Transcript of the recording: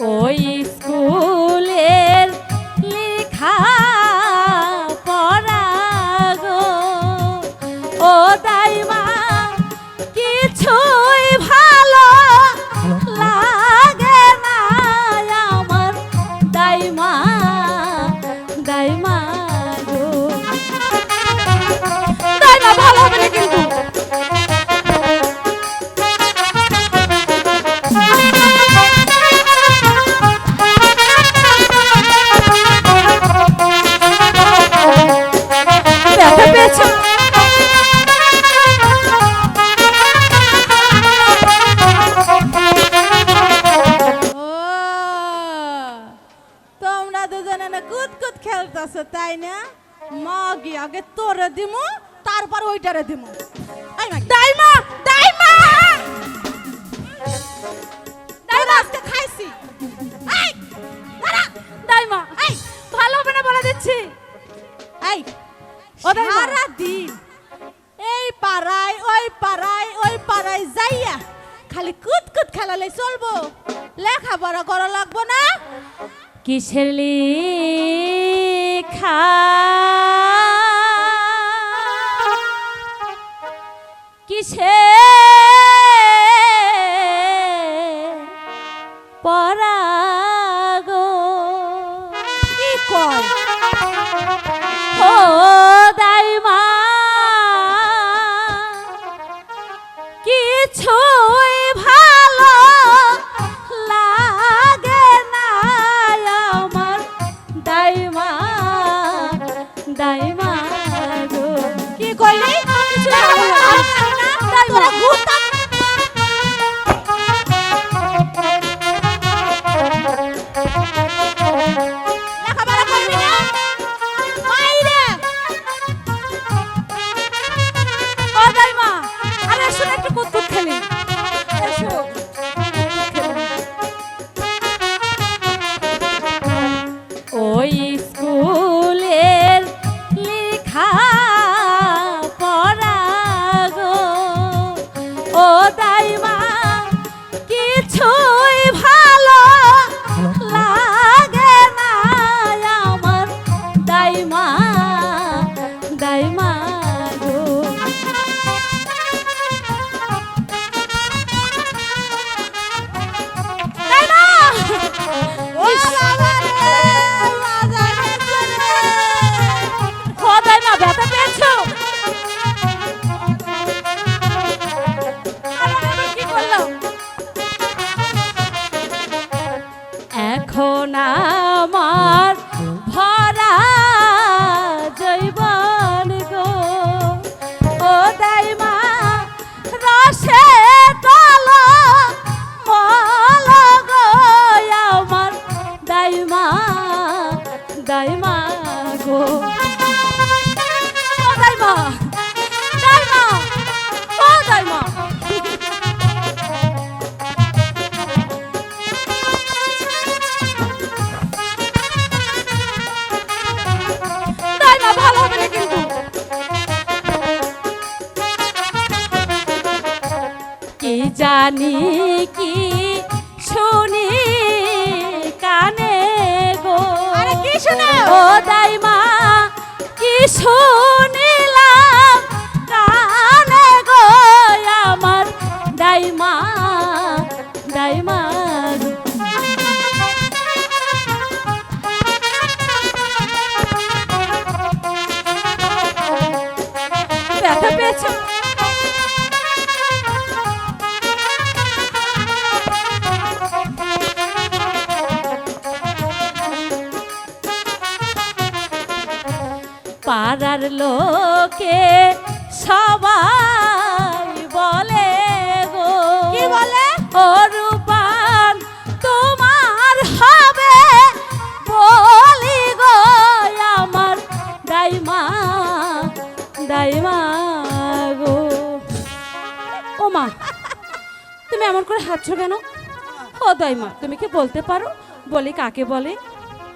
ওই স্কুলের লেখা পড়াগো ও দাইমা কিছুই খেলতেছো তাই না? মাগি আগে তোরে দিমু তারপর ওইটারে দিমু। আজকে খাইছি। এই দাঁড়া। দাইমা এই ভালো হবে না বলে দিচ্ছি। এই সারা দিন এই পাড়ায় ওই পাড়ায় ওই পাড়ায় যাইয়া খালি কুদ কুদ খেলালে চলবো। লেখাপড়া করা লাগবো না? কিসের লেখা। কিসে পরাগো কি কয়? ও দাইমা কিছুই এখন আমার, ভরা জৈবন গো। ও দাইমা, রসে তল মল গো আমার, দাইমা দাইমা গো। জানি কি শুনি কানে গো আরে কি শুনে? ও দাইমা কি শুনিলাম পাড়ার লোকে সবাই বলে গো কি বলে? ও রূপান তোমার হবে বলি গো আমার দাইমা দাইমা গো। ও মা তুমি এমন করে হাঁটছো কেন? ও দাইমা তুমি কি বলতে পারো? বলি কাকে বলে?